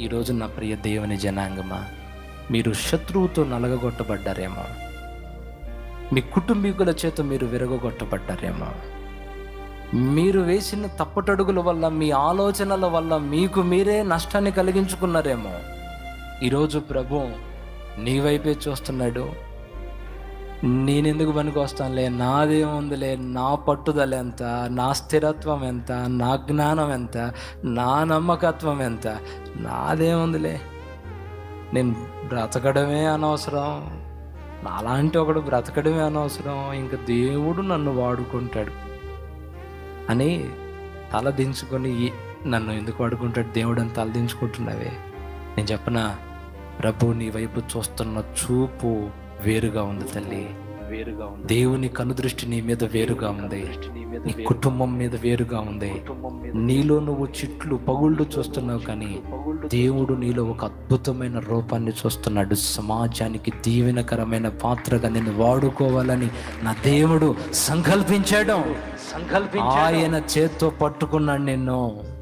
ఈరోజు నా ప్రియ దేవుని జనాంగమా మీరు శత్రువుతో నలగగొట్టబడ్డారేమో. మీ కుటుంబీకుల చేత మీరు విరగొట్టబడ్డారేమో మీరు వేసిన తప్పటడుగుల వల్ల మీ ఆలోచనల వల్ల మీకు మీరే నష్టాన్ని కలిగించుకున్నారేమో. ఈరోజు ప్రభు నీ వైపే చూస్తున్నాడు. నేనెందుకు పనికి వస్తానులే నాదేముందిలే నా పట్టుదల ఎంత? నా స్థిరత్వం ఎంత? నా జ్ఞానం ఎంత? నా నమ్మకత్వం ఎంత? నాదేముందిలే నేను బ్రతకడమే అనవసరం. నాలాంటి ఒకడు బ్రతకడమే అనవసరం. ఇంకా దేవుడు నన్ను వాడుకుంటాడు. అని తల దించుకొని నన్ను ఎందుకు వాడుకుంటాడు? దేవుడు అని తల దించుకుంటున్నావే. నేను చెప్పనా ప్రభు నీ వైపు చూస్తున్న చూపు వేరుగా ఉంది తల్లి. వేరుగా ఉంది. దేవుని కనుదృష్టి నీ మీద వేరుగా ఉంది. నీ కుటుంబం మీద వేరుగా ఉంది. నీలో నువ్వు చిట్లు పగుళ్ళు చూస్తున్నావు కానీ దేవుడు నీలో ఒక అద్భుతమైన రూపాన్ని చూస్తున్నాడు. సమాజానికి దీవెనకరమైన పాత్రగా నేను వాడుకోవాలని నా దేవుడు సంకల్పించాడు. సంకల్పించాడు. ఆయన చేత్తో పట్టుకున్నాడు నిన్ను.